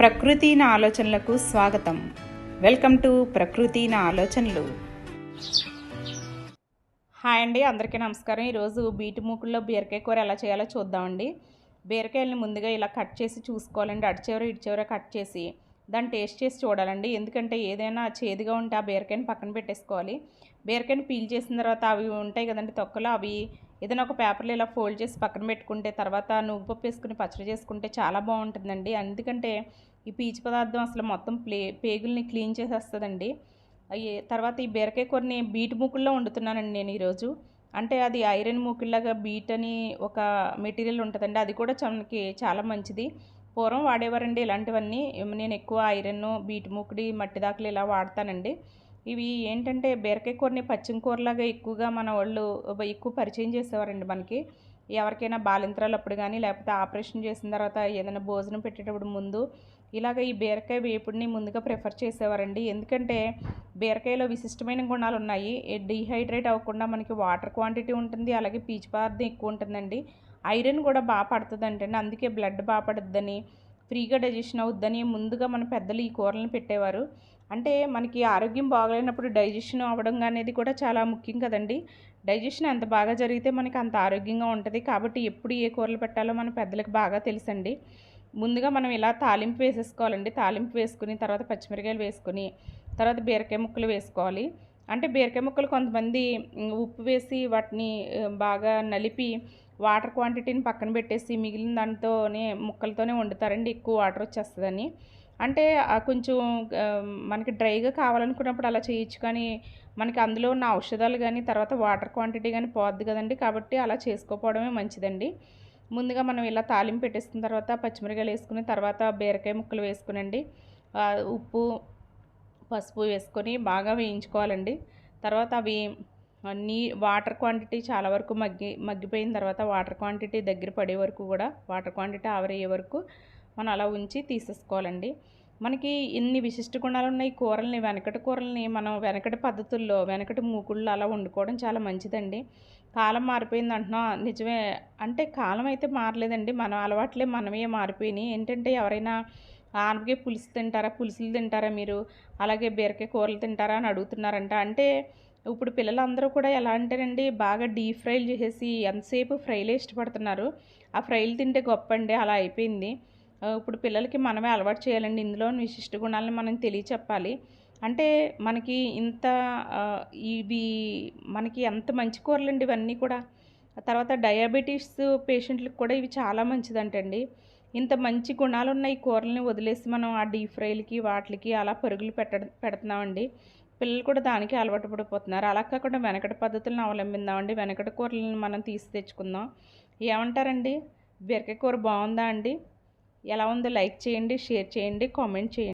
ప్రకృతి నా ఆలోచనలకు స్వాగతం. వెల్కమ్ టు ప్రకృతి నా ఆలోచనలు. హాయ్ అండి అందరికీ నమస్కారం. ఈరోజు బీటి మూకుల్లో బీరకాయ కూర ఎలా చేయాలో చూద్దామండి. బీరకాయలని ముందుగా ఇలా కట్ చేసి చూసుకోవాలండి. అటు చివర ఇటు చివర కట్ చేసి దాన్ని టేస్ట్ చేసి చూడాలండి. ఎందుకంటే ఏదైనా చేదుగా ఉంటే ఆ బీరకాయని పక్కన పెట్టేసుకోవాలి. బీరకాయని పీల్ చేసిన తర్వాత అవి ఉంటాయి కదండి తొక్కలు అవి ఏదైనా ఒక పేపర్లో ఇలా ఫోల్డ్ చేసి పక్కన పెట్టుకుంటే తర్వాత నువ్వు పప్పు వేసుకుని పచ్చడి చేసుకుంటే చాలా బాగుంటుందండి. ఎందుకంటే ఈ పీచు పదార్థం అసలు మొత్తం ప్లే పేగుల్ని క్లీన్ చేసేస్తుందండి. అయ్యి తర్వాత ఈ బీరకాయ కూరని బీట్ మూకుల్లో వండుతున్నానండి నేను ఈరోజు. అంటే అది ఐరన్ మూకుల్లాగా బీట్ అని ఒక మెటీరియల్ ఉంటుందండి. అది కూడా మనకి చాలా మంచిది. పూర్వం వాడేవారండి ఇలాంటివన్నీ. నేను ఎక్కువ ఐరన్ బీట్ మూకుడి మట్టి దాకలు ఇలా వాడతానండి. ఇవి ఏంటంటే బీరకాయ కూరని పచ్చిమకూరలాగా ఎక్కువగా మన వాళ్ళు ఎక్కువ పరిచయం చేసేవారండి మనకి. ఎవరికైనా బాలింతరాలు అప్పుడు కానీ లేకపోతే ఆపరేషన్ చేసిన తర్వాత ఏదైనా భోజనం పెట్టేటప్పుడు ముందు ఇలాగ ఈ బీరకాయ వేపుడిని ముందుగా ప్రిఫర్ చేసేవారండి. ఎందుకంటే బీరకాయలో విశిష్టమైన గుణాలు ఉన్నాయి. డీహైడ్రేట్ అవ్వకుండా మనకి వాటర్ క్వాంటిటీ ఉంటుంది అలాగే పీచు పదార్థం ఎక్కువ ఉంటుందండి. ఐరన్ కూడా బాగా పడుతుంది అంటే అందుకే బ్లడ్ బాగా పడుద్దని ఫ్రీగా డైజెషన్ అవుద్దని ముందుగా మన పెద్దలు ఈ కూరలను పెట్టేవారు. అంటే మనకి ఆరోగ్యం బాగలేనప్పుడు డైజెషన్ అవ్వడం అనేది కూడా చాలా ముఖ్యం కదండి. డైజెషన్ ఎంత బాగా జరిగితే మనకి అంత ఆరోగ్యంగా ఉంటుంది. కాబట్టి ఎప్పుడు ఏ కూరలు పెట్టాలో మన పెద్దలకు బాగా తెలుసండి. ముందుగా మనం ఇలా తాలింపు వేసేసుకోవాలండి. తాలింపు వేసుకుని తర్వాత పచ్చిమిరకాయలు వేసుకుని తర్వాత బీరకాయ ముక్కలు వేసుకోవాలి. అంటే బీరకాయ ముక్కలు కొంతమంది ఉప్పు వేసి వాటిని బాగా నలిపి వాటర్ క్వాంటిటీని పక్కన పెట్టేసి మిగిలిన దానితోనే ముక్కలతోనే వండుతారండి. ఎక్కువ వాటర్ వచ్చేస్తుందని. అంటే కొంచెం మనకి డ్రైగా కావాలనుకున్నప్పుడు అలా చేయొచ్చు. కానీ మనకి అందులో ఉన్న ఔషధాలు కానీ తర్వాత వాటర్ క్వాంటిటీ కానీ పోద్ది కదండి. కాబట్టి అలా చేసుకోపోవడమే మంచిదండి. ముందుగా మనం ఇలా తాలింపు పెట్టేసిన తర్వాత పచ్చిమిరకాయలు వేసుకుని తర్వాత బీరకాయ ముక్కలు వేసుకునండి. ఉప్పు పసుపు వేసుకొని బాగా వేయించుకోవాలండి. తర్వాత అవి నీ వాటర్ క్వాంటిటీ చాలా వరకు మగ్గి మగ్గిపోయిన తర్వాత వాటర్ క్వాంటిటీ దగ్గర పడే వరకు కూడా వాటర్ క్వాంటిటీ ఆవరయ్యే వరకు మనం అలా ఉంచి తీసేసుకోవాలండి. మనకి ఇన్ని విశిష్ట గుణాలు ఉన్నాయి కూరల్ని వెనకటి కూరల్ని మనం వెనకటి పద్ధతుల్లో వెనకటి మూకుళ్ళు అలా వండుకోవడం చాలా మంచిదండి. కాలం మారిపోయింది అంటున్నాం నిజమే అంటే కాలం అయితే మారలేదండి. మనం అలవాట్లే మనమే మారిపోయినాయి. ఏంటంటే ఎవరైనా ఆనపకాయ పులుసు తింటారా పులుసులు తింటారా మీరు? అలాగే బీరకాయ కూరలు తింటారా అని అడుగుతున్నారంట. అంటే ఇప్పుడు పిల్లలందరూ కూడా ఎలా అంటేనండి బాగా డీప్ ఫ్రైలు చేసేసి ఎంతసేపు ఫ్రైలే ఇష్టపడుతున్నారు. ఆ ఫ్రైలు తింటే గొప్ప అండి అలా అయిపోయింది. ఇప్పుడు పిల్లలకి మనమే అలవాటు చేయాలండి. ఇందులో విశిష్ట గుణాలను మనం తెలియచెప్పాలి. అంటే మనకి ఇంత ఇవి మనకి ఎంత మంచి కూరలండి ఇవన్నీ కూడా. తర్వాత డయాబెటీస్ పేషెంట్లకు కూడా ఇవి చాలా మంచిదంటండి. ఇంత మంచి గుణాలు ఉన్న ఈ కూరల్ని వదిలేసి మనం ఆ డీప్ ఫ్రైలకి వాటికి అలా పరుగులు పెట్ట పెడుతున్నామండి. పిల్లలు కూడా దానికి అలవాటు పడిపోతున్నారు. అలా కాకుండా వెనకటి పద్ధతులను అవలంబిందామండి. వెనకటి కూరలను మనం తీసి తెచ్చుకుందాం. ఏమంటారండి? బీరకాయ కూర బాగుందా అండి? ఎలా ఉందో? లైక్ చేయండి షేర్ చేయండి కామెంట్ చేయండి.